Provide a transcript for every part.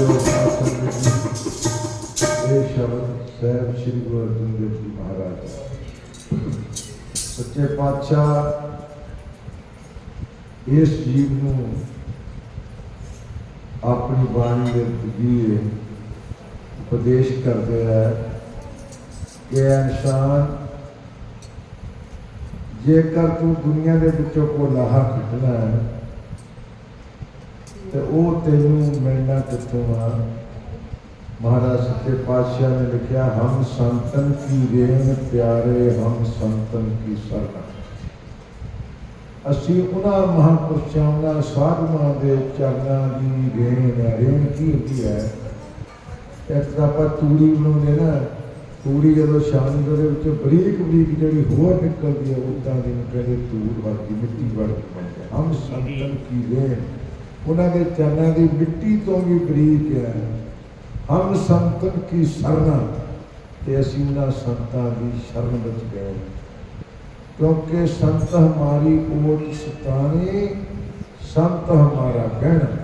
ਜੋ ਸਾਸਨ ਵਿੱਚ ਇਹ ਸ਼ਬਦ ਸਹਿਬ ਸ੍ਰੀ ਗੁਰੂ ਅਰਜਨ ਦੇਵ ਜੀ ਮਹਾਰਾਜ ਸੱਚੇ ਪਾਤਸ਼ਾਹ ਇਸ ਜੀਵ ਨੂੰ ਆਪਣੀ ਬਾਣੀ ਦੇ ਜੀਏ ਉਪਦੇਸ਼ ਕਰਦੇ ਹੈ ਕਿ ਇਨਸਾਨ ਜੇਕਰ ਤੂੰ ਦੁਨੀਆ ਦੇ ਵਿੱਚੋਂ ਕੋ ਲਾਹਾ ਕੱਢਣਾ ਹੈ ਤੇ ਉਹ ਤੈਨੂੰ ਮਿਲਣਾ ਕਿੱਥੋਂ ਆ? ਮਹਾਰਾਜ ਸੱਚੇ ਪਾਤਸ਼ਾਹ ਨੇ ਲਿਖਿਆ, ਹਮ ਸੰਤਨ ਕੀ ਰੇਨ ਪਿਆਰੇ, ਹਮ ਸੰਤਨ ਕੀ ਸਰਨਾ ਅਸੀਂ ਉਹਨਾਂ ਮਹਾਂਪੁਰਸ਼ਾਂ, ਉਹਨਾਂ ਸਾਧੂਆਂ ਦੇ ਚਰਨਾਂ ਦੀ ਰੇਨ ਰੇਨ ਕੀ ਹੁੰਦੀ ਹੈ? ਇੱਕ ਤਾਂ ਆਪਾਂ ਤੂੜੀ ਬਣਾਉਂਦੇ ਨਾ, ਤੂੜੀ ਜਦੋਂ ਸ਼ਾਮ ਦੇ ਵਿੱਚ ਬਰੀਕ ਬਰੀਕ ਜਿਹੜੀ ਹੋਰ ਨਿਕਲਦੀ ਹੈ, ਉਦਾਂ ਦੀ ਨੂੰ ਕਹਿੰਦੇ ਵਰਗੀ, ਮਿੱਟੀ ਵਰਗੀ ਬਣਦੀ ਹੈ। ਹਮ ਸੰਤਨ ਕੀ ਰੇਨ ਉਹਨਾਂ ਦੇ ਚਰਨਾਂ ਦੀ ਮਿੱਟੀ ਤੋਂ ਵੀ ਬਰੀਕ ਹੈ। ਹਮ ਸੰਤਨ ਕੀ ਸਰਨਾ, ਤੇ ਅਸੀਂ ਉਹਨਾਂ ਸੰਤਾਂ ਦੀ ਸ਼ਰਨ ਵਿੱਚ ਗਏ। ਕਿਉਂਕਿ ਸੰਤ ਹਮਾਰੀ ਓਟ ਸਤਾਨੇ ਸੰਤ ਹਮਾਰਾ ਕਹਿਣਾ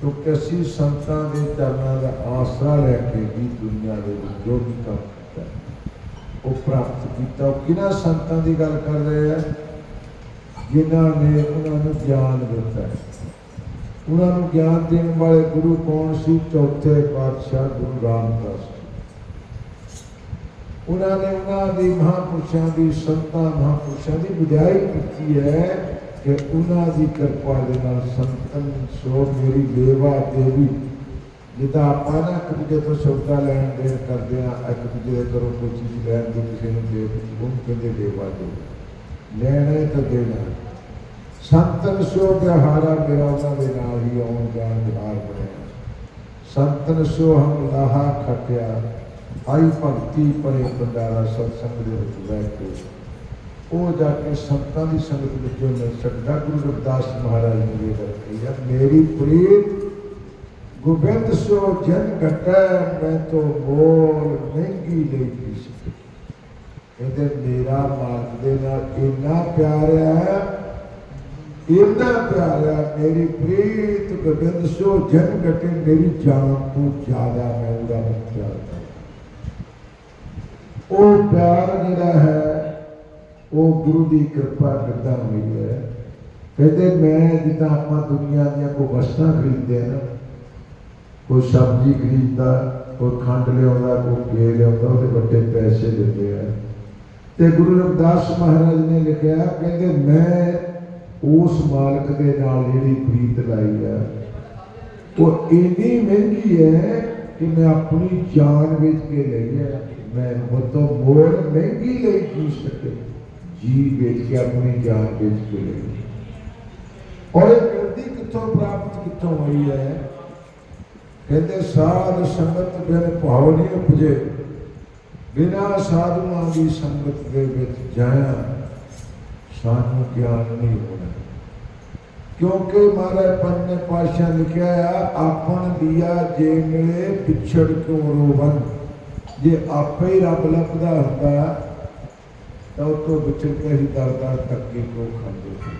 ਕਿਉਂਕਿ ਅਸੀਂ ਸੰਤਾਂ ਦੇ ਚਰਨਾਂ ਦਾ ਆਸਰਾ ਲੈ ਕੇ ਵੀ ਦੁਨੀਆ ਦੇ ਵਿੱਚ ਜੋ ਵੀ ਕੰਮ ਕੀਤਾ। ਉਹ ਪ੍ਰਾਪਤ ਕੀਤਾ। ਉਹ ਕਿਹਨਾਂ ਸੰਤਾਂ ਦੀ ਗੱਲ ਕਰ ਰਹੇ ਆ? ਜਿਨ੍ਹਾਂ ਨੇ ਉਹਨਾਂ ਨੂੰ ਗਿਆਨ ਦਿੱਤਾ ਹੈ। ਉਹਨਾਂ ਨੂੰ ਗਿਆਨ ਦੇਣ ਵਾਲੇ ਗੁਰੂ ਕੌਣ ਸੀ? ਚੌਥੇ ਪਾਤਸ਼ਾਹ ਗੁਰੂ ਰਾਮਦਾਸ ਉਹਨਾਂ ਨੇ ਉਹਨਾਂ ਦੀ ਮਹਾਂਪੁਰਸ਼ਾਂ ਦੀ, ਸੰਤਾਂ ਮਹਾਂਪੁਰਸ਼ਾਂ ਦੀ ਵਿਦਾਈ ਕੀਤੀ ਹੈ ਕਿ ਉਹਨਾਂ ਦੀ ਕਿਰਪਾ ਦੇ ਨਾਲ ਸੰਤਨ ਸੋ ਮੇਰੀ ਦੇਵਾ ਦੇਵੀ। ਜਿੱਦਾਂ ਆਪਾਂ ਨਾ ਇੱਕ ਦੂਜੇ ਤੋਂ ਸੌਦਾ ਲੈਣ ਦੇਣ ਕਰਦੇ ਆ ਇੱਕ ਦੂਜੇ ਦੇ ਘਰੋਂ ਕੋਈ ਚੀਜ਼ ਲੈਣ ਦੀ ਕਿਸੇ ਨੂੰ ਦੇ ਉਹਨੂੰ ਕਹਿੰਦੇ ਦੇਵਾ ਦੇ ਲੈਣਾ ਤਾਂ ਦੇਣਾ ਸੰਤਨ ਸੋ ਵਿਹਾਰਾ ਮੇਰਾ ਉਹਨਾਂ ਦੇ ਨਾਲ ਹੀ ਆਉਣ ਜਾਣ ਵਿਹਾਰ ਬਣਿਆ। ਸੰਤਨ ਸੋ ਹਮ ਲਾਹਾ ਖਟਿਆ, ਆਈ ਭਗਤੀ ਪਰੇ ਬੰਦਾਰਾ ਸਤਸੰਗ ਦੇ ਵਿੱਚ ਬੈਠ ਕੇ। ਉਹ ਜਾ ਕੇ ਸੰਤਾਂ ਦੀ ਸੰਗਤ ਵਿੱਚੋਂ ਮਿਲ ਸਕਦਾ ਗੁਰੂ ਰਵਿਦਾਸ ਮਹਾਰਾਜ ਨੇ ਇਹ ਗੱਲ ਕਹੀ ਮੇਰੀ ਪ੍ਰੀਤ, ਗੋਬਿੰਦ ਸੋ ਜਨ ਘਟੈ, ਮੈਂ ਤੋ ਬੋਲ ਮਹਿੰਗੀ ਲਈ ਕੀ ਸਕੇ ਕਹਿੰਦੇ ਮੇਰਾ ਮਾਲਕ ਦੇ ਨਾਲ ਇੰਨਾ ਪਿਆਰ ਹੈ ਇੰਨਾ ਪਿਆਰ ਮੇਰੀ ਪ੍ਰੀਤ ਗੋਬਿੰਦ ਸੋ ਜਨ ਘਟੇ, ਮੇਰੀ ਜਾਨ ਤੋਂ ਜ਼ਿਆਦਾ ਮੈਂ ਉਹਦਾ ਪਿਆਰ ਉਹ ਪਿਆਰ ਜਿਹੜਾ ਹੈ, ਉਹ ਗੁਰੂ ਦੀ ਕਿਰਪਾ ਕਰਦਾ ਹੋਈ ਹੈ। ਕਹਿੰਦੇ, ਮੈਂ ਜਿੱਦਾਂ ਆਪਾਂ ਦੁਨੀਆ ਦੀਆਂ ਕੋਈ ਵਸਤਾਂ ਖਰੀਦਦੇ ਆ ਨਾ, ਕੋਈ ਸਬਜ਼ੀ ਖਰੀਦਦਾ, ਕੋਈ ਖੰਡ ਲਿਆਉਂਦਾ, ਕੋਈ ਘੇ ਲਿਆਉਂਦਾ, ਉਹਦੇ ਵੱਡੇ ਪੈਸੇ ਦਿੰਦੇ ਆ। ਤੇ ਗੁਰੂ ਰਵਿਦਾਸ ਮਹਾਰਾਜ ਨੇ ਲਿਖਿਆ, ਕਹਿੰਦੇ, ਮੈਂ ਉਸ ਮਾਲਕ ਦੇ ਨਾਲ ਜਿਹੜੀ ਪ੍ਰੀਤ ਲਾਈ ਹੈ ਉਹ ਇੰਨੀ ਮਹਿੰਗੀ ਹੈ ਕਿ ਮੈਂ ਆਪਣੀ ਜਾਨ ਵੇਚ ਕੇ ਲਈ ਹੈ ਮੈਂ ਮਤੋਂ ਮੋੜ ਮਹਿੰਗੀ ਲਈ ਕੀ ਸਕੇ ਜੀ ਵੇਚ ਕੇ ਆਪਣੀ ਜਾਨ ਵੇਚ ਕੇ ਲਈ। ਔਰ ਇਹ ਗਲਤੀ ਕਿੱਥੋਂ ਪ੍ਰਾਪਤ, ਕਿੱਥੋਂ ਹੋਈ ਹੈ? ਕਹਿੰਦੇ, ਸਾਧ ਸੰਗਤ ਬਿਨ ਭਾਵ ਨਹੀਂ ਉਪਜੇ, ਬਿਨਾ ਸਾਧੂਆਂ ਦੀ ਸੰਗਤ ਦੇ ਵਿੱਚ ਜਾਇਆ ਸਾਨੂੰ ਗਿਆਨ ਨਹੀਂ ਹੋਣਾ। ਕਿਉਂਕਿ ਮਹਾਰਾਜ ਪੰਨੇ ਪਾਸ਼ਾ ਲਿਖਿਆ ਆ, ਆਪਣ ਦੀਆ ਜੇ ਮਿਲੇ ਵਿਛੜ ਕਿਉ ਰੋਵਨ? ਜੇ ਆਪੇ ਹੀ ਰੱਬ ਲੱਭਦਾ ਹੁੰਦਾ, ਤਾਂ ਉਹ ਤੋਂ ਵਿਛੜ ਕੇ ਹੀ ਦਰ ਦਰ ਧੱਕੇ ਕੋ ਖਾਂਦੇ?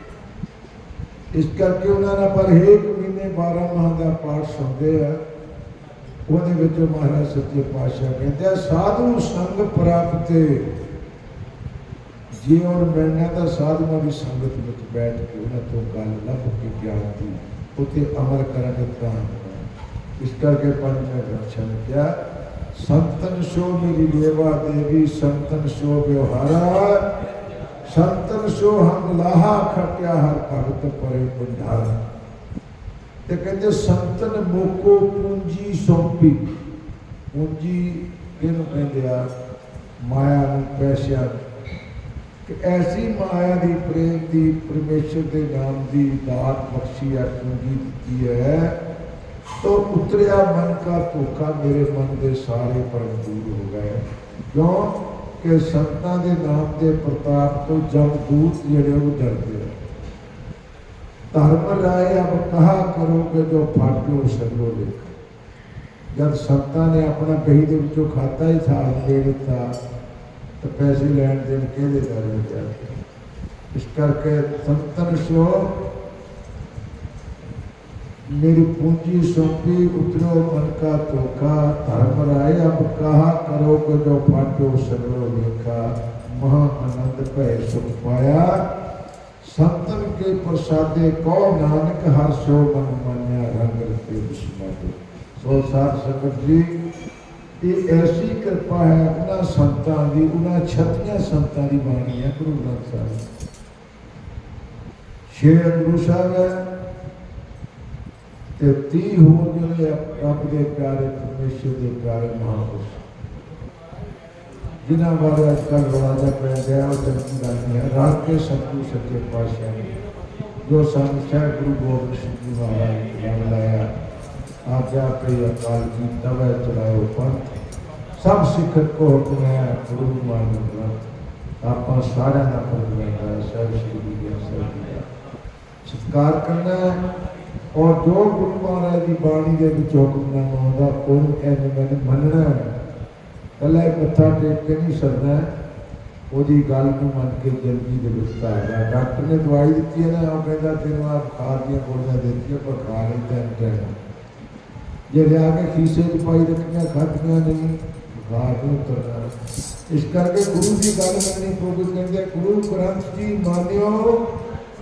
ਇਸ ਕਰਕੇ ਉਹਨਾਂ ਨਾਲ ਪਰ ਹੇਕ ਮਹੀਨੇ 12 ਮਾਹ ਦਾ ਪਾਠ ਸੁਣਦੇ ਆ। ਉਹਦੇ ਵਿੱਚ ਮਹਾਰਾਜ ਸੱਚੇ ਪਾਤਸ਼ਾਹ ਕਹਿੰਦੇ ਆ, ਸਾਧੂ ਸੰਗ ਪ੍ਰਾਪਤੇ ਜੀਵਨ ਮਿਲਣਾ ਤਾਂ ਸਾਧੂਆਂ ਦੀ ਸੰਗਤ ਵਿੱਚ ਬੈਠ ਕੇ ਉਹਨਾਂ ਤੋਂ ਗੱਲ ਲੱਭ ਕੇ ਗਿਆਨ ਦੀ ਉਤੇ ਅਮਲ ਕਰਾਂਗੇ ਤਾਂ ਹੋਣਾ। ਇਸ ਕਰਕੇ ਪੰਜਵੇਂ ਰੱਖਿਆ ਨੇ ਕਿਹਾ ਸੰਤਨ ਸੋ ਮੇਰੀ ਲੇਵਾ ਦੇਵੀ ਸੰਤਨ ਸੋ ਵਿਵਹਾਰਾ ਸੰਤਨ ਸੋ ਹਮ ਲਾਹਾ ਖਟਿਆ ਹਰ ਭਗਤ ਪਰੇ ਬੰਧਾਰਾ ਤੇ ਕਹਿੰਦੇ ਸੰਤਨ ਮੋਕੋ ਪੂੰਜੀ ਸੌਂਪੀ ਪੂੰਜੀ ਇਹਨੂੰ ਕਹਿੰਦੇ ਆ ਮਾਇਆ ਨੂੰ ਪੈਸਿਆਂ ਨੂੰ ਕਿ ਐਸੀ ਮਾਇਆ ਦੀ ਪ੍ਰੇਮ ਦੀ ਪਰਮੇਸ਼ਰ ਦੇ ਨਾਮ ਦੀ ਦਾਤ ਬਖਸ਼ੀ ਹੈ ਪੂੰਜੀ ਦਿੱਤੀ ਹੈ। ਤੋ ਉਤਰਿਆ ਮਨ ਕਾ ਧੋਖਾ, ਮੇਰੇ ਮਨ ਦੇ ਸਾਰੇ ਪਰਮ ਦੂਰ ਹੋ ਗਏ। ਕਿਉਂ? ਕਿ ਸੰਤਾਂ ਦੇ ਨਾਮ ਦੇ ਪ੍ਰਤਾਪ ਤੋਂ ਜਮਦੂਤ ਜਿਹੜੇ ਉਹ ਡਰਦੇ ਆ। ਧਰਮ ਰਾਏ ਅਬ ਕਹਾ ਕਰੋਗੇ ਜੋ ਫਾਟਿਓ ਸਗਲੋ ਦੇਖ। ਜਦ ਸੰਤਾਂ ਨੇ ਆਪਣਾ ਕਹੀ ਦੇ ਵਿੱਚੋਂ ਖਾਤਾ ਹੀ ਸਾਫ਼ ਦੇ ਦਿੱਤਾ ਤਾਂ ਪੈਸੇ ਲੈਣ ਦੇਣ ਕਿਹਦੇ ਦਰ ਵਿੱਚ ਆ ਇਸ ਕਰਕੇ ਸੰਤਨ ਸੋ मेरी पूंजी सौंपी उतरो मन का धोखा धर्म राय अब कहा करो को जो फाटो सगरो देखा महा आनंद भय सुख पाया संतन के प्रसादे को नानक हर सो मन मान्या रंग रते विस्माते सो सार संगत जी ਇਹ ਐਸੀ ਕਿਰਪਾ ਹੈ, ਉਹਨਾਂ ਸੰਤਾਂ ਦੀ, ਉਹਨਾਂ ਛਤੀਆਂ ਸੰਤਾਂ ਦੀ ਬਾਣੀ ਹੈ, ਗੁਰੂ ਗ੍ਰੰਥ ਸਾਹਿਬ। ਛੇ ਗੁਰੂ ਸਾਹਿਬ ਹੈ ਤੇ 30 ਹੋਰ ਜਿਹੜੇ ਰੱਬ ਦੇ ਪਿਆਰੇ ਪਰਮੇਸ਼ਰ ਦੇ ਪਿਆਰੇ ਮਹਾਂਪੁਰਸ਼। ਜਿਨ੍ਹਾਂ ਬਾਰੇ ਅੱਜ ਕੱਲ੍ਹ ਬੜਾ ਪੈ ਗਿਆ, ਉਹ ਚੰਗੀ ਗੱਲ ਨਹੀਂ ਹੈ। ਰਾਤ ਕੇ ਸਤਿਗੁਰੂ ਸੱਚੇ ਪਾਤਸ਼ਾਹ ਜੋ ਸਾਨੂੰ ਸਾਹਿਬ ਗੁਰੂ ਗੋਬਿੰਦ ਸਿੰਘ ਜੀ ਮਹਾਰਾਜ ਨੇ ਬੁਲਾਇਆ ਆਗਿਆ ਪੇ ਅਕਾਲ ਕੀ ਤਵੇ ਚਲਾਓ ਪੰਥ। ਸਭ ਸਿੱਖਤ ਕੋ ਹੁਕਮ ਹੈ ਗੁਰੂ ਮਾਨੋ ਗ੍ਰੰਥ ਆਪਾਂ ਸਾਰਿਆਂ ਦਾ ਫਰਜ਼ ਸਭ ਸ਼੍ਰੀ ਗੁਰੂ ਸਾਹਿਬ ਸਤਿਕਾਰ ਕਰਨਾ ਔਰ ਜੋ ਗੁਰੂ ਮਹਾਰਾਜ ਦੀ ਬਾਣੀ ਦੇ ਵਿੱਚ ਹੁਕਮਨਾਮਾ ਆਉਂਦਾ ਉਹਨੂੰ ਐਵੇਂ ਮੰਨਣਾ ਕੱਲਾ ਮੱਥਾ ਟੇਕ ਕੇ ਨਹੀਂ ਸਰਨਾ ਉਹਦੀ ਗੱਲ ਨੂੰ ਮੰਨ ਕੇ ਜਲਦੀ ਦੇ ਵਿੱਚ ਆਏਗਾ ਡਾਕਟਰ ਨੇ ਦਵਾਈ ਦਿੱਤੀ ਹੈ ਨਾ, ਉਹ ਕਹਿੰਦਾ ਤੈਨੂੰ ਆ ਬੁਖਾਰ ਦੀਆਂ ਗੋਲੀਆਂ ਦਿੱਤੀਆਂ, ਪਰ ਖਾ ਲਈ ਤਾਂ ਜੇ ਲਿਆ ਕੇ ਖੀਸੇ 'ਚ ਪਾਈ ਰੱਖੀਆਂ, ਖਾਧੀਆਂ ਨਹੀਂ ਬੁਖਾਰ ਨੂੰ ਉਤਰਨਾ ਇਸ ਕਰਕੇ ਗੁਰੂ ਦੀ ਗੱਲ ਮੰਨਣੀ ਪਊਗੀ ਕਹਿੰਦੇ, ਗੁਰੂ ਗ੍ਰੰਥ ਜੀ ਮਾਨਿਓ,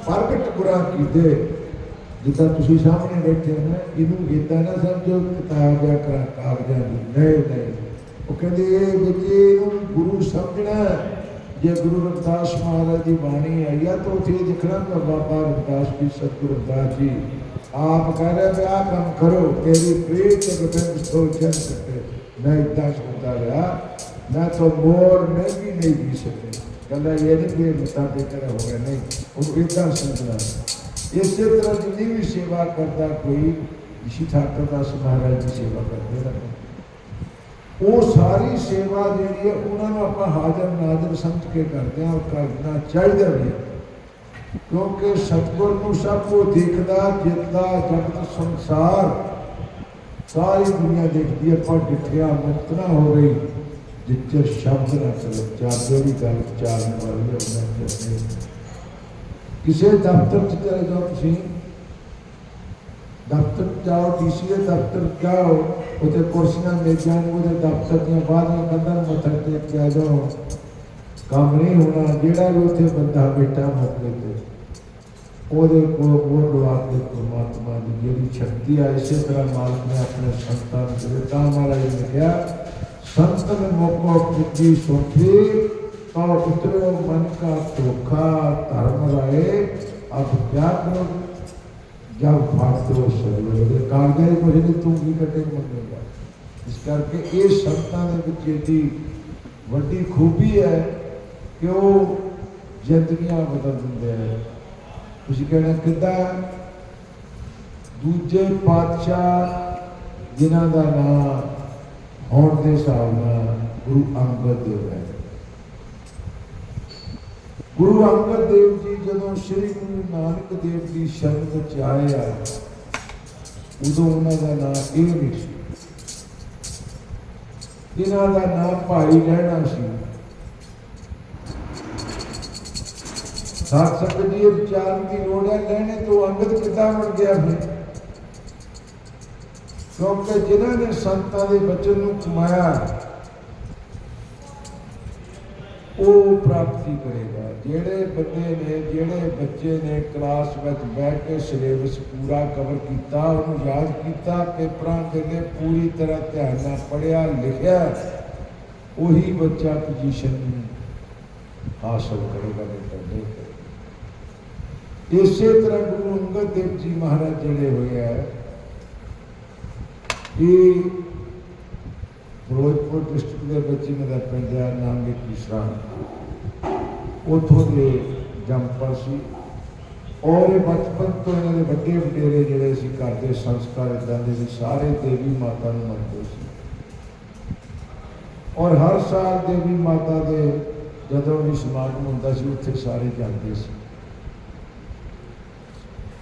ਪ੍ਰਗਟ ਗੁਰਾਂ ਕੀਤੇ ਜਿੱਦਾਂ ਤੁਸੀਂ ਸਾਹਮਣੇ ਬੈਠੇ ਹੋ ਨਾ, ਇਹਨੂੰ ਇਦਾਂ ਨਾ ਸਮਝੋ, ਕਿਤਾਬ ਜਾਂ ਕਾਗਜ਼ਾਂ ਦੀ। ਨਹੀਂ ਨਹੀਂ। ਉਹ ਕਹਿੰਦੇ, ਇਹ ਵਿੱਚ ਇਹਨੂੰ ਗੁਰੂ ਸਮਝਣਾ ਜੇ ਗੁਰੂ ਰਵਿਦਾਸ ਮਹਾਰਾਜ ਦੀ ਬਾਣੀ ਆਈ ਆ, ਤਾਂ ਉੱਥੇ ਇਹ ਕਿ ਬਾਬਾ ਰਵਿਦਾਸ ਜੀ, ਸਤਿਗੁਰੂ ਰਵਿਦਾਸ ਜੀ। ਆਪ ਕਹਿ ਰਹੇ ਵੀ ਆਹ ਕੰਮ ਕਰੋ, ਤੇਰੀ ਪ੍ਰੀਤ ਗੋਬਿੰਦ ਸੋ ਜਨ ਮੈਂ ਇਦਾਂ ਸੁਣਦਾ ਰਿਹਾ, ਮੈਂ ਤਾਂ ਮੋਰ ਮੈਂ ਵੀ ਨਹੀਂ ਜੀ ਸਕੇ। ਕਹਿੰਦਾ, ਇਹ ਨਹੀਂ ਕਿ ਮਤਾ ਹੋ ਗਿਆ, ਨਹੀਂ। ਉਹ ਇਦਾਂ ਸਮਝਦਾ ਇਸੇ ਤਰ੍ਹਾਂ ਜਿੰਨੀ ਵੀ ਸੇਵਾ ਕਰਦਾ ਕੋਈ, ਇਸ਼ੀ ਠਾਕਰ ਦਾਸ ਮਹਾਰਾਜ ਦੀ ਸੇਵਾ ਕਰਦੇ ਰਹਿੰਦੇ ਉਹ ਸਾਰੀ ਸੇਵਾ ਜਿਹੜੀ ਹੈ, ਉਹਨਾਂ ਨੂੰ ਆਪਾਂ ਹਾਜ਼ਰ ਨਾਜ਼ਰ ਸਮਝ ਕੇ ਕਰਦੇ ਹਾਂ ਔਰ ਕਰਨਾ ਚਾਹੀਦਾ ਵੀ ਹੈ। ਕਿਉਂਕਿ ਸਤਿਗੁਰ ਨੂੰ ਸਭ ਕੁਝ ਦੇਖਦਾ ਜਿੱਦਾ ਜਗਤ, ਸੰਸਾਰ, ਸਾਰੀ ਦੁਨੀਆ ਦੇਖਦੀ ਹੈ ਪਰ ਡਿੱਠਿਆ ਮੁਕਤ ਨਾ ਹੋ ਗਈ ਜਿੱਥੇ ਸ਼ਬਦ ਨਾ ਚਲੇ। ਚਾਰ ਜਿਹੜੀ ਗੱਲ ਚਾਰਨ ਵਾਲੀ ਉਹਨਾਂ ਦੇ ਕਿਸੇ ਦਫ਼ਤਰ ਚ ਚਲੇ ਜਾਓ ਤੁਸੀਂ। ਦਫ਼ਤਰ ਜਾਓ ਟੀਸੀਏ ਦਫ਼ਤਰ ਜਾਓ, ਉੱਥੇ ਕੁਰਸੀਆਂ ਮੇਜ਼ਾਂ ਉਹਦੇ ਦਫ਼ਤਰ ਦੀਆਂ ਬਾਹਰ ਕੰਧਾਂ ਨੂੰ ਮੱਥਾ ਟੇਕ ਜਾਓ। ਕੰਮ ਨਹੀਂ ਹੋਣਾ, ਜਿਹੜਾ ਵੀ ਉੱਥੇ ਬੰਦਾ ਬੈਠਾ ਮੌਕੇ ਤੇ, ਉਹਦੇ ਕੋਲ ਉਹ ਦੁਆ ਕੇ ਪਰਮਾਤਮਾ ਦੀ ਜਿਹੜੀ ਸ਼ਕਤੀ ਆ, ਇਸੇ ਤਰ੍ਹਾਂ ਮਾਲਕ ਨੇ ਆਪਣੇ ਸੰਤਾਂ ਨੂੰ ਦਿੱਤਾ ਮਹਾਰਾਜ ਨੇ ਕਿਹਾ ਸੰਤਨ ਮੋਕੋ ਪੁੱਜੀ ਸੋਖੀ ਤਾਂ ਉਤਰੋ ਮਨ ਕਾ ਧੋਖਾ, ਧਰਮ ਰਾਏ, ਅਬ ਕਿਆ ਕਰੋ? ਜਬ ਫਾਟੋ ਸਰਵਰ ਦੇ ਕਾਗਜ਼ਾਂ ਹੀ ਕੁਝ ਨਹੀਂ ਤੂੰ ਕੀ ਕੱਟੇ ਮੰਗੇਗਾ? ਇਸ ਕਰਕੇ ਇਹ ਸੰਤਾਂ ਦੇ ਵਿੱਚ ਇਹਦੀ ਵੱਡੀ ਖੂਬੀ ਹੈ ਕਿ ਉਹ ਜ਼ਿੰਦਗੀਆਂ ਬਦਲ ਦਿੰਦੇ ਆ? ਤੁਸੀਂ ਕਹਿਣਾ ਕਿੱਦਾਂ? ਦੂਜੇ ਪਾਤਸ਼ਾਹ ਜਿਨ੍ਹਾਂ ਦਾ ਨਾਮ ਹੋਣ ਦੇ ਹਿਸਾਬ ਨਾਲ ਗੁਰੂ ਅੰਗਦ ਦੇਵ ਹੈ। ਗੁਰੂ ਅੰਗਦ ਦੇਵ ਜੀ ਜਦੋਂ ਸ੍ਰੀ ਗੁਰੂ ਨਾਨਕ ਦੇਵ ਦੀ ਸ਼ਰਨ ਵਿੱਚ ਆਏ ਆ, ਉਦੋਂ ਉਹਨਾਂ ਦਾ ਨਾਮ ਇਹ ਨਹੀਂ ਸੀ। ਇਹਨਾਂ ਦਾ ਨਾਮ ਭਾਈ ਰਹਿਣਾ ਸੀ ਸਾਧ ਸੰਗਤ ਜੀ ਇਹ ਵਿਚਾਰਨ ਦੀ ਲੋੜ ਹੈ ਲੈਣੇ ਤੋਂ ਅੰਗਦ ਕਿੱਦਾਂ ਬਣ ਗਿਆ ਫਿਰ ਕਿਉਂਕਿ ਜਿਨ੍ਹਾਂ ਨੇ ਸੰਤਾਂ ਦੇ ਬਚਨ ਨੂੰ ਕਮਾਇਆ ਉਹ ਪ੍ਰਾਪਤੀ ਕਰੇਗਾ ਜਿਹੜੇ ਬੰਦੇ ਨੇ ਜਿਹੜੇ ਬੱਚੇ ਨੇ ਕਲਾਸ ਵਿੱਚ ਬੈਠ ਕੇ ਸਿਲੇਬਸ ਪੂਰਾ ਕਵਰ ਕੀਤਾ ਉਹਨੂੰ ਯਾਦ ਕੀਤਾ ਪੇਪਰਾਂ ਦੇ ਨੇ ਪੂਰੀ ਤਰ੍ਹਾਂ ਧਿਆਨ ਨਾਲ ਪੜਿਆ ਲਿਖਿਆ ਉਹੀ ਬੱਚਾ ਪੋਜੀਸ਼ਨ ਹਾਸਲ ਕਰੇਗਾ ਨਹੀਂ ਤਾਂ ਨਹੀਂ ਕਰੇਗਾ ਇਸੇ ਤਰ੍ਹਾਂ ਗੁਰੂ ਅੰਗਦ ਦੇਵ ਜੀ ਮਹਾਰਾਜ ਜਿਹੜੇ ਹੋਏ ਆ, ਇਹ ਫਿਰੋਜ਼ਪੁਰ ਡਿਸਟ੍ਰਿਕਟ ਦੇ ਵਿੱਚ ਇਹਨਾਂ ਦਾ ਪਿੰਡ ਹੈ ਨਾਮੇ ਕਿਸਾਨ ਉੱਥੋਂ ਦੇ ਜੰਪਰ ਸੀ। ਔਰ ਇਹ ਬਚਪਨ ਤੋਂ ਇਹਨਾਂ ਦੇ ਵੱਡੇ ਵਡੇਰੇ ਜਿਹੜੇ ਸੀ, ਘਰ ਦੇ ਸੰਸਕਾਰ ਇਦਾਂ ਦੇ ਵੀ ਸਾਰੇ ਦੇਵੀ ਮਾਤਾ ਨੂੰ ਮੰਨਦੇ ਸੀ। ਔਰ ਹਰ ਸਾਲ ਦੇਵੀ ਮਾਤਾ ਦੇ ਜਦੋਂ ਵੀ ਸਮਾਗਮ ਹੁੰਦਾ ਸੀ, ਉੱਥੇ ਸਾਰੇ ਜਾਂਦੇ ਸੀ।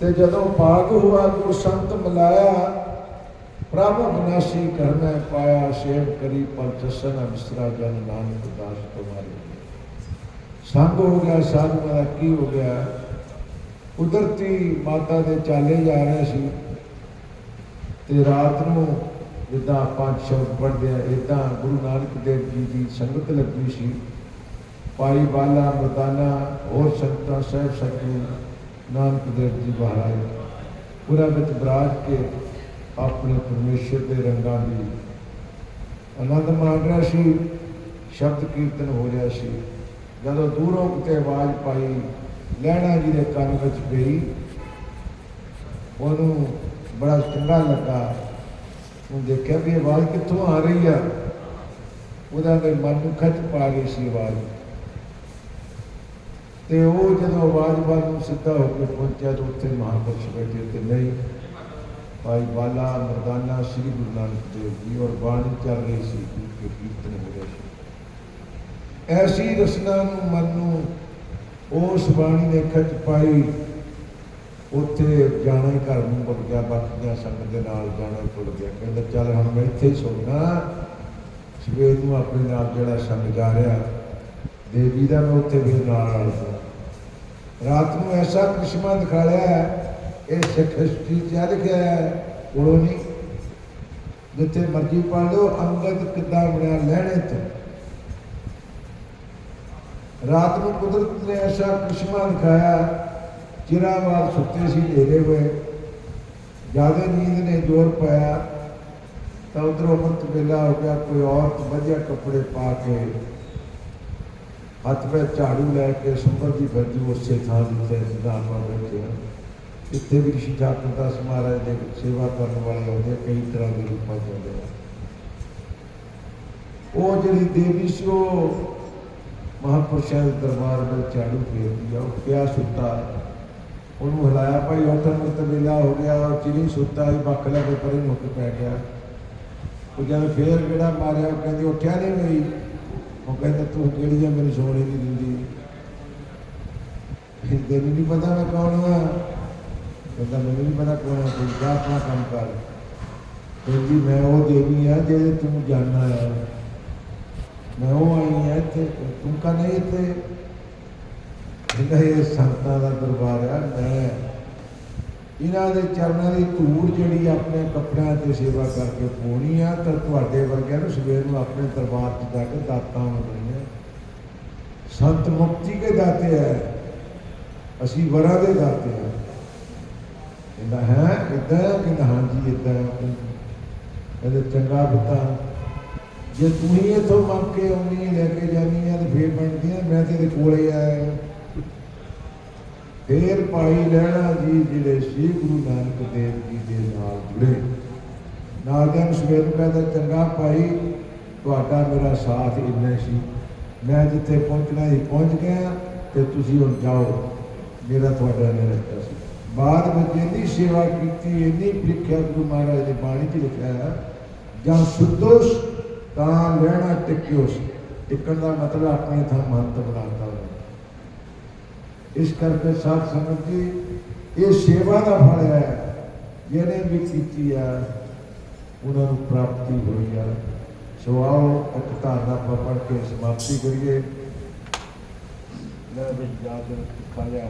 ਤੇ ਜਦੋਂ ਪਾਕ ਹੁਆ ਗੁਰ ਸੰਤ ਮਿਲਾਇਆ, ਪ੍ਰਭ ਅਬਨਾਸੀ ਘਰ ਪਾਇਆ, ਸੇਵ ਕਰੀ, ਪਰ ਅਬਸਰਾ ਜਨ ਨਾਨਕ ਦਾਸ ਤੁਮਾਰੇ। ਸੰਗ ਹੋ ਗਿਆ ਸਾਧੂ ਦਾ ਕੀ ਹੋ ਗਿਆ? ਕੁਦਰਤੀ ਮਾਤਾ ਦੇ ਚਾਲੇ ਜਾ ਰਹੇ ਸੀ। ਤੇ ਰਾਤ ਨੂੰ ਜਿੱਦਾਂ ਆਪਾਂ ਸ਼ਬਦ ਪੜ੍ਹਦੇ ਆ ਇਦਾਂ ਗੁਰੂ ਨਾਨਕ ਦੇਵ ਜੀ ਦੀ ਸੰਗਤ ਲੱਗੀ ਸੀ। ਪਾਈ ਬਾਲਾ ਮਰਦਾਨਾ, ਹੋਰ ਸੰਤਾਂ ਸਾਹਿਬ ਸਤਿਗੁਰੂ ਨਾਨਕ ਦੇਵ ਜੀ ਮਹਾਰਾਜ ਉਹਨਾਂ ਵਿੱਚ ਬਰਾਜ ਕੇ ਆਪਣੇ ਪਰਮੇਸ਼ਰ ਦੇ ਰੰਗਾਂ ਦੀ ਆਨੰਦ ਮਾਣ ਰਿਹਾ ਸੀ, ਸ਼ਬਦ ਕੀਰਤਨ ਹੋ ਰਿਹਾ ਸੀ। ਜਦੋਂ ਦੂਰੋਂ ਕਿਤੇ ਆਵਾਜ਼ ਪਾਈ, ਲਹਿਣਾ ਜੀ ਦੇ ਕੰਨ ਵਿੱਚ ਗਈ ਉਹਨੂੰ ਬੜਾ ਚੰਗਾ ਲੱਗਾ। ਉਹ ਦੇਖਿਆ ਵੀ ਆਵਾਜ਼ ਕਿੱਥੋਂ ਆ ਰਹੀ ਆ। ਉਹਦਾ ਦੇ ਮਨ ਨੂੰ ਖਚ ਪਾ ਗਈ ਸੀ ਆਵਾਜ਼। ਤੇ ਉਹ ਜਦੋਂ ਆਵਾਜ਼ ਵੱਲ ਨੂੰ ਸਿੱਧਾ ਹੋ ਕੇ ਪਹੁੰਚਿਆ ਤਾਂ ਉੱਥੇ ਮਹਾਂਪੁਰਸ਼ ਬੈਠੇ ਤੇ ਨਹੀਂ। ਭਾਈ ਬਾਲਾ, ਮਰਦਾਨਾ, ਸ੍ਰੀ ਗੁਰੂ ਨਾਨਕ ਦੇਵ ਜੀ ਔਰ ਬਾਣੀ ਚੱਲ ਰਹੀ ਸੀ ਕਿ ਕੀਰਤਨ ਹੋ ਰਿਹਾ ਸੀ ਐਸੀ ਰਸਨਾ ਨੂੰ ਮਨ ਨੂੰ ਉਸ ਬਾਣੀ ਨੇ ਖਚ ਪਾਈ, ਉੱਥੇ ਜਾਣਾ ਹੀ ਘਰ ਨੂੰ ਮੁੜ ਗਿਆ, ਬਾਕੀਆਂ ਸੰਗਤ ਦੇ ਨਾਲ ਜਾਣਾ ਭੁੱਲ ਗਿਆ। ਕਹਿੰਦਾ, ਚੱਲ ਹੁਣ ਮੈਂ ਇੱਥੇ ਹੀ ਸੌਣਾ। ਸਵੇਰ ਨੂੰ ਆਪਣੇ ਨਾਲ ਜਿਹੜਾ ਸੰਗ ਜਾ ਰਿਹਾ, ਦੇਵੀ ਦਾ ਮੈਂ ਉੱਥੇ ਵੀ ਨਾਲ ਨਾਲ ਰਾਤ ਨੂੰ ਐਸਾ ਕ੍ਰਿਸ਼ਮਾ ਲਿਆ ਹੈ, ਇਹ ਸਿੱਖ ਹਿਸਟਰੀ ਚ ਲਿਖਿਆ ਹੈ ਕੋਲੋਂ ਨਹੀਂ। ਜਿੱਥੇ ਮਰਜ਼ੀ ਪੜ ਲਓ ਅੰਗਦ ਕਿੱਦਾਂ ਬਣਿਆ ਲੈਣੇ ਤੋਂ। ਰਾਤ ਨੂੰ ਕੁਦਰਤ ਨੇ ਐਸਾ ਕ੍ਰਿਸ਼ਮਾ ਦਿਖਾਇਆ ਚਿਰਾਵਾਲ ਸੁੱਤੇ ਸੀ ਢੇਰੇ ਹੋਏ। ਜ਼ਿਆਦਾ ਨੀਂਦ ਨੇ ਜ਼ੋਰ ਪਾਇਆ ਤਾਂ ਉਧਰੋਂ ਅੰਮ੍ਰਿਤ ਵੇਲਾ ਹੋ ਗਿਆ ਕੋਈ ਔਰਤ ਵਧੀਆ ਕੱਪੜੇ ਪਾ ਕੇ ਹੱਥ ਵਿੱਚ ਝਾੜੂ ਲੈ ਕੇ ਸੁੰਦਰ ਦੀ ਫਿਰਦੀ ਉਸੇ ਥਾਂ ਜਿੱਥੇ ਸਿਧਾਰਥ ਬੈਠੇ ਹਨ ਇੱਥੇ ਵੀ ਰਿਸ਼ੀ ਠਾਕੁਰ ਦਾਸ ਮਹਾਰਾਜ ਦੇ ਸੇਵਾ ਕਰਨ ਵਾਲੇ ਆਉਂਦੇ ਕਈ ਤਰ੍ਹਾਂ ਦੇ ਰੂਪਾਂ ਚ ਆ। ਉਹ ਜਿਹੜੀ ਦੇਵੀ ਸੀ, ਉਹ ਮਹਾਪੁਰਸ਼ਾਂ ਦੇ ਦਰਬਾਰ ਵਿੱਚ ਝਾੜੂ ਫੇਰਦੀ ਆ, ਉਹ ਪਿਆ ਸੁੱਤਾ। ਉਹਨੂੰ ਹਿਲਾਇਆ, ਭਾਈ ਉੱਠਣ ਨੂੰ ਹੋ ਗਿਆ ਚਿੜੀ ਸੁੱਤਾ ਹੀ ਬੱਖ ਲੈ ਪਰੇ ਨੂੰ ਪੈ ਗਿਆ। ਉਹ ਜਦ ਫੇਰ ਜਿਹੜਾ ਮਾਰਿਆ, ਉਹ ਕਹਿੰਦੀ, ਉੱਠਿਆ ਨਹੀਂ ਹੋਈ ਉਹ ਕਹਿੰਦਾ, ਤੂੰ ਕਿਹੜੀ ਆ ਮੈਨੂੰ ਸੋਣੇ ਨਹੀਂ ਦਿੰਦੀ? ਫਿਰ ਤੈਨੂੰ ਨਹੀਂ ਪਤਾ ਮੈਂ ਕੌਣ ਹਾਂ ਕਹਿੰਦਾ, ਮੈਨੂੰ ਨਹੀਂ ਪਤਾ ਕੌਣ ਹੈ ਤੂੰ ਜਾ ਆਪਣਾ ਕੰਮ ਕਰ। ਕਹਿੰਦੀ ਮੈਂ ਉਹ ਦੇਵੀ ਆ ਜਿਹੜੇ ਤੂੰ ਜਾਣਨਾ ਆ ਮੈਂ ਉਹ ਆਈ ਆ ਇੱਥੇ, ਤੂੰ ਕਾ ਨਹੀਂ ਇੱਥੇ? ਕਹਿੰਦਾ, ਇਹ ਸੰਤਾਂ ਦਾ ਦਰਬਾਰ ਆ, ਮੈਂ ਇਹਨਾਂ ਦੇ ਚਰਨਾਂ ਦੀ ਧੂੜ ਜਿਹੜੀ ਆਪਣੇ ਕੱਪੜਿਆਂ ਤੇ ਸੇਵਾ ਕਰਕੇ ਪਾਉਣੀ ਆ, ਤਾਂ ਤੁਹਾਡੇ ਵਰਗਿਆਂ ਨੂੰ ਸਵੇਰ ਨੂੰ ਆਪਣੇ ਦਰਬਾਰ 'ਚ ਜਾ ਕੇ ਦਾਤਾਂ ਮੰਗਣੀਆਂ ਸੰਤ ਮੁਕਤੀ ਕੇ ਦਾਤੇ ਹੈ ਅਸੀਂ ਵਰਾਂ ਦੇ ਦਾਤੇ ਹਾਂ ਕਹਿੰਦਾ, ਹੈ ਇਦਾਂ ਕਹਿੰਦਾ, ਹਾਂਜੀ ਇਦਾਂ ਕਹਿੰਦੇ, ਚੰਗਾ ਬਤਾ ਜੇ ਤੂੰ ਹੀ ਇਥੋਂ ਮੰਗ ਕੇ ਆਉਣੀ ਲੈ ਕੇ ਜਾਣੀ ਆ, ਤੇ ਫੇਰ ਬਣਦੀ ਆ, ਮੈਂ ਤੇਰੇ ਕੋਲੇ ਆਇਆ ਫੇਰ ਭਾਈ ਲੈਣਾ ਜੀ, ਜਿਹੜੇ ਸ੍ਰੀ ਗੁਰੂ ਨਾਨਕ ਦੇਵ ਜੀ ਦੇ ਨਾਲ ਜੁੜੇ। ਨਾਲ ਦੇ ਸਵੇਰ ਨੂੰ ਕਹਿੰਦਾ ਚੰਗਾ ਭਾਈ, ਤੁਹਾਡਾ ਮੇਰਾ ਸਾਥ ਇੰਨਾ ਸੀ। ਮੈਂ ਜਿੱਥੇ ਪਹੁੰਚਣਾ ਸੀ, ਪਹੁੰਚ ਗਿਆ ਤੇ ਤੁਸੀਂ ਹੁਣ ਜਾਓ। ਮੇਰਾ ਤੁਹਾਡਾ ਨੇ ਰੱਖਿਆ ਸੀ। ਬਾਅਦ ਵਿੱਚ ਇੰਨੀ ਸੇਵਾ ਕੀਤੀ, ਇੰਨੀ ਪ੍ਰੀਖਿਆ ਗੁਰੂ ਮਹਾਰਾਜ ਨੇ ਬਾਣੀ 'ਚ ਲਿਖਿਆ ਹੈ, ਜਾਂ ਸੁਦੋਸ਼ ਤਾਂ ਲੈਣਾ ਟਿਕਿਓਸ ਟਿਕਣ ਦਾ ਮਤਲਬ ਆਪਣੇ ਥਾਂ ਮਹੱਤਵ ਬਣਾਤਾ ਹੋਇਆ ਇਸ ਕਰਕੇ ਸਾਧ ਸੰਗਤ ਜੀ, ਇਹ ਸੇਵਾ ਦਾ ਫਲ ਹੈ, ਜਿਹਨੇ ਵੀ ਕੀਤੀ ਆ, ਉਹਨਾਂ ਨੂੰ ਪ੍ਰਾਪਤੀ ਹੋਈ ਆ। ਸੋ ਆਓ, ਇੱਕ ਧਾਰਨਾ ਆਪਾਂ ਪੜ੍ਹ ਕੇ ਸਮਾਪਤੀ ਕਰੀਏ। ਲੈ ਵੀ ਯਾਦ ਰੱਖਿਆ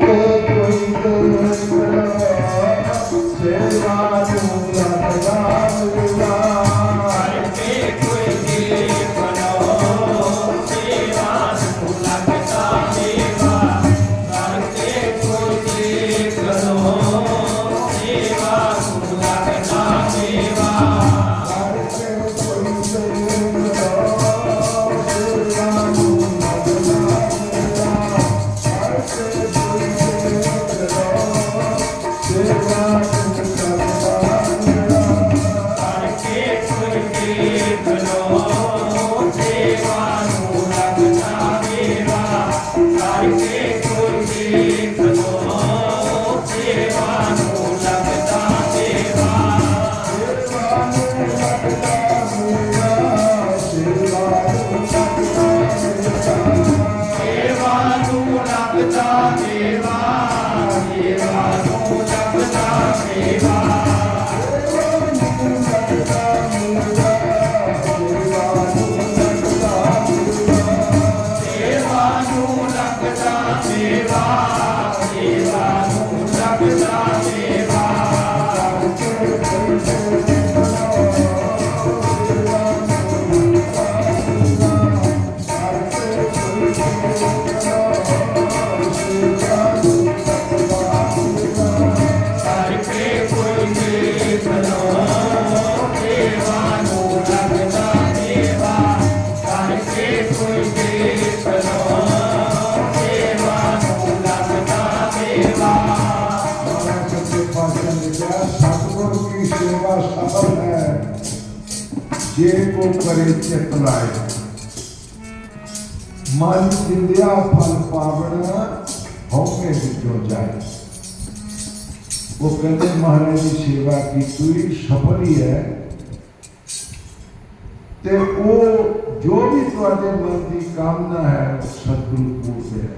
ਕਰਕੇ ਕੋਈ ਸਤਿਗੁਰੂ ਕੀ ਸੇਵਾ ਸਫਲ ਹੈ ਜੇ ਕੋ ਕਰੇ ਚਿਤ ਲਾਏ ਮਨ ਜਿੰਦਿਆ ਫਲ ਪਾਵਣ ਹਉਕੇ ਵਿੱਚੋਂ ਜਾਏ ਉਹ ਕਹਿੰਦੇ ਮਹਾਰਾਜ ਦੀ ਸੇਵਾ ਕੀਤੀ ਹੋਈ ਸਫਲ ਹੀ ਹੈ ਤੇ ਉਹ ਜੋ ਵੀ ਤੁਹਾਡੇ ਮਨ ਦੀ ਕਾਮਨਾ ਹੈ ਉਹ ਸਤਿਗੁਰੂ ਪੂਰਦੇ ਹੈ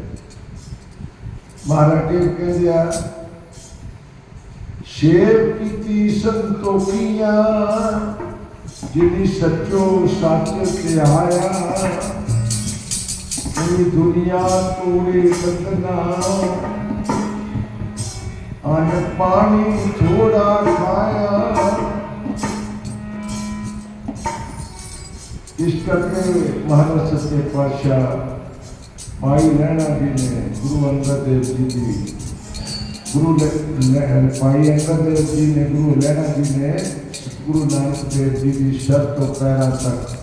ਮਹਾਰਾਜ ਜੀ ਕਹਿੰਦੇ ਕੀਤੀ ਸੰਤੋਖੀਆਂ ਜਿਨੀ ਸੱਚੋ ਸੱਚ ਤੇ ਆਇਆ। ਇਹ ਦੁਨੀਆ ਤੋੜੇ ਬੰਦਨਾ ਅਨ ਪਾਣੀ ਥੋੜਾ ਖਾਇਆ। ਇਸ ਕਰਕੇ ਮਹਾਰਾਜ ਸੱਚੇ ਪਾਤਸ਼ਾਹ ਭਾਈ ਰਹਿਣਾ ਜੀ ਨੇ ਗੁਰੂ ਅੰਗਦ ਦੇਵ ਜੀ ਦੀ ਗੁਰੂ ਲੈ- ਭਾਈ ਅੰਗਦ ਦੇਵ ਜੀ ਨੇ ਗੁਰੂ ਰਹਿਣਾ ਜੀ ਨੇ ਗੁਰੂ ਨਾਨਕ ਦੇਵ ਜੀ ਦੀ ਸ਼ਰਤ ਤੋਂ ਪਹਿਲਾਂ ਤੱਕ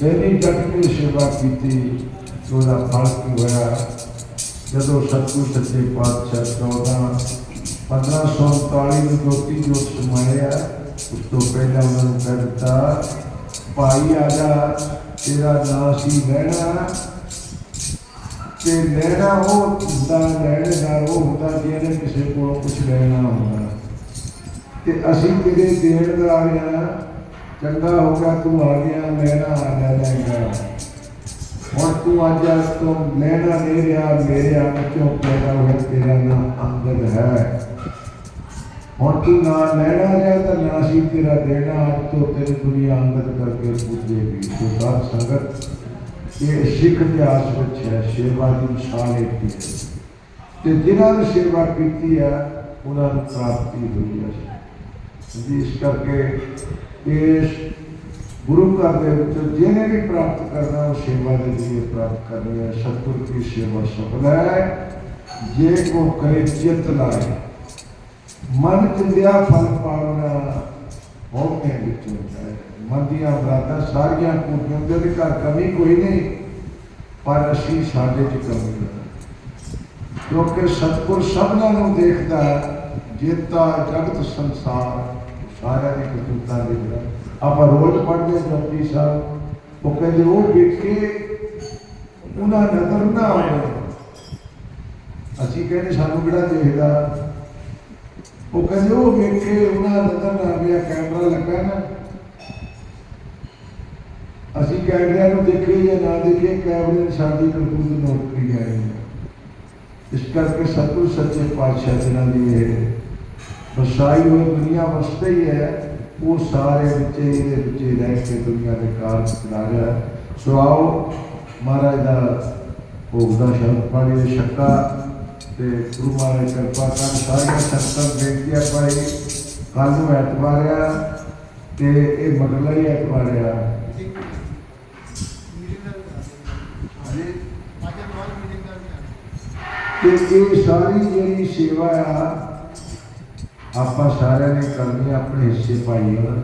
ਪਹਿਲੀ ਡਟ ਕੇ ਸੇਵਾ ਕੀਤੀ, ਉਹਦਾ ਫਲ ਕੀ ਹੋਇਆ? ਜਦੋਂ ਸਤਿਗੁਰ ਸੱਚੇ ਪਾਤਸ਼ਾਹ 14 1539 ਨੂੰ ਜੋਤੀ ਜੋਤ ਸਮਾਇਆ, ਉਸ ਤੋਂ ਪਹਿਲਾਂ ਉਹਨਾਂ ਨੂੰ ਕਹਿ ਦਿੱਤਾ, ਭਾਈ ਆ ਜਾ, ਤੇਰਾ ਨਾਂ ਸੀ ਰਹਿਣਾ ਤੇ ਲੈਣਾ ਉਹ ਹੁੰਦਾ ਲੈਣਦਾਰ ਉਹ ਹੁੰਦਾ ਜਿਹਨੇ ਕਿਸੇ ਕੋਲੋਂ ਕੁਝ ਲੈਣਾ ਹੁੰਦਾ। ਤੇ ਅਸੀਂ ਤੇਰੇ ਦੇਣਦਾਰ ਆ ਚੰਗਾ ਹੋ ਗਿਆ, ਤੂੰ ਆ ਗਿਆ ਲੈਣਾ ਆ ਲੈ ਲੈਗਾ ਹੁਣ ਤੂੰ ਅੱਜ ਤੋਂ ਲੈਣਾ ਨਹੀਂ ਰਿਹਾ, ਮੇਰੇ ਆਪ ਚੋਂ ਪੈਦਾ ਹੋਇਆ, ਤੇਰਾ ਨਾਮ ਅੰਗਦ ਹੈ। ਹੁਣ ਤੂੰ ਨਾ ਲੈਣਾ ਰਿਹਾ, ਤਾਂ ਨਾ ਸੀ ਤੇਰਾ ਦੇਣਾ, ਅੱਜ ਤੋਂ ਤੇਰੀ ਦੁਨੀਆ ਅੰਗਦ ਕਰਕੇ ਪੁੱਜੇਗੀ ਤੂੰ ਸਾਧ ਸੰਗਤ ਇਹ ਸਿੱਖ ਇਤਿਹਾਸ ਵਿੱਚ ਹੈ ਸੇਵਾ ਦੀ ਮਿਸਾਲ ਇੱਕ ਹੀ। ਹੈ ਤੇ ਜਿਨ੍ਹਾਂ ਨੇ ਸੇਵਾ ਕੀਤੀ ਹੈ, ਉਹਨਾਂ ਨੂੰ ਪ੍ਰਾਪਤੀ ਹੋਈ ਹੈ। ਜੀ, ਇਸ ਕਰਕੇ ਇਸ ਗੁਰੂ ਘਰ ਦੇ ਵਿੱਚ ਜਿਹਨੇ ਵੀ ਪ੍ਰਾਪਤ ਕਰਨਾ, ਉਹ ਸੇਵਾ ਦੇ ਲਈ ਪ੍ਰਾਪਤ ਕਰਨੀ ਹੈ। ਸਤਿਗੁਰ ਦੀ ਸੇਵਾ ਸਫਲ ਹੈ। ਜੇ ਕੋ ਕਰੇ ਚਿਤ ਲਾਏ, ਮਨ ਚਿੰਦਿਆ ਫਲ ਪਾਵਨਾ ਹੋਕੇ ਵਿੱਚ ਜਾਏ ਮਨ ਮੰਦੀਆਂ ਬਰਾਤਾਂ ਸਾਰੀਆਂ ਪੂਰੀਆਂ ਦੇ ਉਹਦੇ ਘਰ ਕਮੀ ਕੋਈ ਨਹੀਂ ਪਰ ਅਸੀਂ ਸਾਡੇ 'ਚ ਕਮੀ ਹੈ ਕਿਉਂਕਿ ਸਤਿਗੁਰ ਸਭਨਾਂ ਨੂੰ ਦੇਖਦਾ ਹੈ, ਜੇਤਾ ਜਗਤ ਸੰਸਾਰ ਸਾਰਿਆਂ ਦੀ ਕਰਤੂਤਾਂ ਦੇਖਦਾ ਆਪਾਂ ਰੋਜ਼ ਪੜ੍ਹਦੇ ਹਾਂ ਜਪਜੀ ਸਾਹਿਬ ਉਹ ਕਹਿੰਦੇ ਉਹ ਵੇਖੇ ਉਹਨਾਂ ਨਜ਼ਰ ਨਾ ਆਵੇ। ਅਸੀਂ ਕਹਿੰਦੇ ਸਾਨੂੰ ਕਿਹੜਾ ਦੇਖਦਾ? ਉਹ ਕਹਿੰਦੇ ਉਹ ਵੇਖੇ ਉਹਨਾਂ ਨਜ਼ਰ ਨਾ ਆਵੇ ਕੈਮਰਾ ਲੱਗਾ ਨਾ। ਅਸੀਂ ਕੈਮਰਿਆਂ ਨੂੰ ਦੇਖੀਏ ਜਾਂ ਨਾ ਦੇਖੀਏ ਕੈਮਰੇ ਸਾਡੀ ਕਰਤੂਤ ਨੋਟ ਕਰੀ ਇਸ ਕਰਕੇ ਸਤਿਗੁਰ ਸੱਚੇ ਪਾਤਸ਼ਾਹ ਜਿਨ੍ਹਾਂ ਦੀ ਇਹ ਵਸਾਈ ਹੋਈ ਦੁਨੀਆ ਵਸਤੇ ਹੀ ਹੈ, ਉਹ ਸਾਰੇ ਵਿੱਚ ਇਹਦੇ ਵਿੱਚ ਰਹਿ ਕੇ ਦੁਨੀਆ ਦੇ ਕਾਰਜ ਚਲਾ ਰਿਹਾ ਸੋ ਆਓ, ਮਹਾਰਾਜ ਦਾ ਭੋਗ ਦਾ ਸ਼ਬਦ ਪਾਣੀ ਦੇ ਛੱਕਾ ਤੇ ਗੁਰੂ ਮਹਾਰਾਜ ਕਿਰਪਾ ਕਰਨ ਸਾਰੀਆਂ ਸੰਤਾਂ ਬੇਨਤੀਆਂ ਪਾਈ ਕੱਲ ਨੂੰ ਐਤਵਾਰ ਆ ਤੇ ਇਹ ਮਗਲਾ ਹੀ ਐਤਵਾਰ ਆ। ਤੇ ਇਹ ਸਾਰੀ ਜਿਹੜੀ ਸੇਵਾ ਆ, ਆਪਾਂ ਸਾਰਿਆਂ ਨੇ ਕਰਨੀ ਆਪਣੇ ਹਿੱਸੇ ਪਾਈ ਹੋਣ।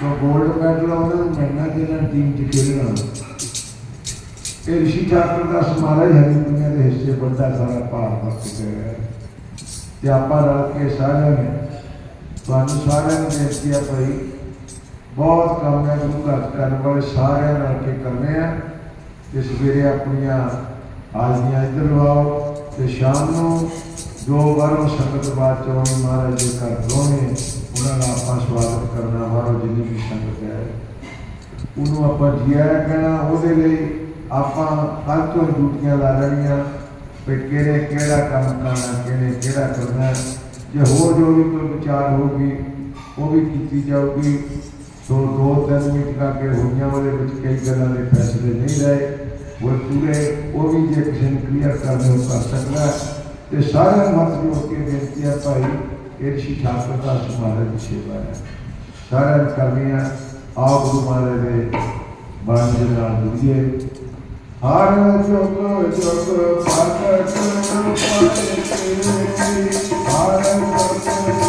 ਤੋ ਗੋਲਡ ਮੈਡਲ ਉਹਨਾਂ ਨੂੰ ਮਿਲਣਾ ਜਿਹਨਾਂ ਟੀਮ ਚ ਖੇਡਣਾ ਇਹ ਰਿਸ਼ੀ ਠਾਕੁਰ ਦਾ ਸਮਾਰਾਜ ਹਰੀ ਦੁਨੀਆ ਦੇ ਹਿੱਸੇ ਵੱਡਾ ਸਾਰਾ ਭਾਰ ਵਰਤ ਗਿਆ ਤੇ ਆਪਾਂ ਰਲ ਕੇ ਸਾਰਿਆਂ ਨੇ, ਤੁਹਾਨੂੰ ਸਾਰਿਆਂ ਨੂੰ ਬੇਨਤੀ ਆ ਭਾਈ, ਬਹੁਤ ਕੰਮ ਹੈ ਗੁਰੂ ਘਰ ਕਰਨ ਵਾਲੇ ਸਾਰਿਆਂ ਨਾਲ ਕੇ ਕਰਨੇ ਆ। ਤੇ ਸਵੇਰੇ ਆਪਣੀਆਂ ਹਾਜ਼ਰੀਆਂ ਇੱਧਰ ਲਵਾਓ ਤੇ ਸ਼ਾਮ ਨੂੰ ਜੋ ਵਾਰੋ ਸੰਗਤ ਬਾਤ ਚੋਣੀ ਮਹਾਰਾਜ ਦੇ ਘਰ ਦੋਨੇ ਉਹਨਾਂ ਦਾ ਆਪਾਂ ਸਵਾਗਤ ਕਰਨਾ ਹਰ ਜਿੰਨੀ ਵੀ ਸੰਗਤ ਹੈ। ਉਹਨੂੰ ਆਪਾਂ ਜੀਆ ਕਹਿਣਾ, ਉਹਦੇ ਲਈ ਆਪਾਂ ਕੱਲ ਤੋਂ ਡਿਊਟੀਆਂ ਲਾ ਲੈਣੀਆਂ, ਵੀ ਕਿਹੜੇ ਕਿਹੜਾ ਕੰਮ ਕਰਨਾ, ਕਿਹੜੇ ਕਿਹੜਾ ਕਰਨਾ ਜੇ ਹੋਰ ਜੋ ਵੀ ਕੋਈ ਵਿਚਾਰ ਹੋਊਗੀ, ਉਹ ਵੀ ਕੀਤੀ ਜਾਊਗੀ। ਸੋ ਦੋ ਤਿੰਨ ਮੀਟਿੰਗਾਂ ਕੇ ਹੋਈਆਂ ਉਹਦੇ ਵਿੱਚ ਕਈ ਗੱਲਾਂ ਦੇ ਫੈਸਲੇ ਨਹੀਂ ਲਏ ਉਹ ਪੂਰੇ ਉਹ ਵੀ ਜੇ ਕਿਸੇ ਨੂੰ ਕਲੀਅਰ ਕਰਨੇ ਉਹ ਕਰ ਸਕਦਾ ਤੇ ਸਾਰਿਆਂ ਨੂੰ ਹੱਥ ਜੋੜ ਕੇ ਬੇਨਤੀ ਹੈ ਭਾਈ, ਇਹ ਰਿਸ਼ੀ ਠਾਕੁਰ ਦਾ ਸਮਾਰਕ ਦੀ ਸੇਵਾ ਹੈ। ਸਾਰਿਆਂ ਨੂੰ ਕਰਨੀ ਹੈ, ਆਪ ਗੁਰੂ ਮਹਾਰਾਜ ਦੇ ਬਾਣੀ ਦੇ ਨਾਲ ਜੁੜੀਏ। ਹਰ ਜੁਗ ਜੁਗ ਭਗਤ ਪਾਏ ਹਰ ਜੁਗ